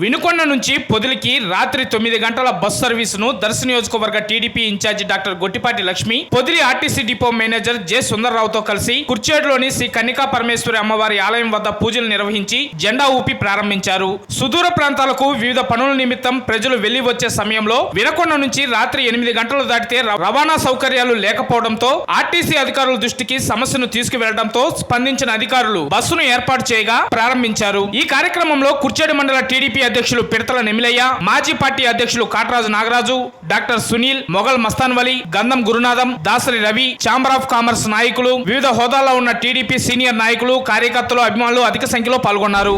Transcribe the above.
వినుకొండ నుంచి పొదిలికి రాత్రి తొమ్మిది గంటల బస్ సర్వీసును దర్శ నియోజకవర్గ TDP incharge doctor Gottipati Lakshmi Podili RTC depot manager J సుందర్రావుతో కలిసి కుర్చేడులోని శ్రీ కన్నికా పరమేశ్వరి అమ్మవారి ఆలయం వద్ద పూజలు నిర్వహించి జెండా ఊపి ప్రారంభించారు. సుదూర ప్రాంతాలకు వివిధ పనుల నిమిత్తం ప్రజలు వెళ్ళి వచ్చే సమయంలో వినకొండ నుంచి రాత్రి ఎనిమిది గంటలు దాటితే రవాణా సౌకర్యాలు లేకపోవడంతో ఆర్టీసీ అధికారుల దృష్టికి సమస్యను తీసుకువెళ్ళడంతో స్పందించిన అధికారులు బస్సును ఏర్పాటు చేయగా ప్రారంభించారు. ఈ కార్యక్రమంలో కుర్చేడు మండల టీడీపీ అధ్యక్షులు పిడతల నెమిలయ్య మాజీ పార్టీ అధ్యక్షులు Kataraju Nagaraju doctor Sunil Mughal Mastanvali Gandham Gurunatham Dasari Ravi chamber of commerce నాయకులు వివిధ హోదాల్లో ఉన్న టీడీపీ సీనియర్ నాయకులు కార్యకర్తలు అభిమానులు అధిక సంఖ్యలో పాల్గొన్నారు.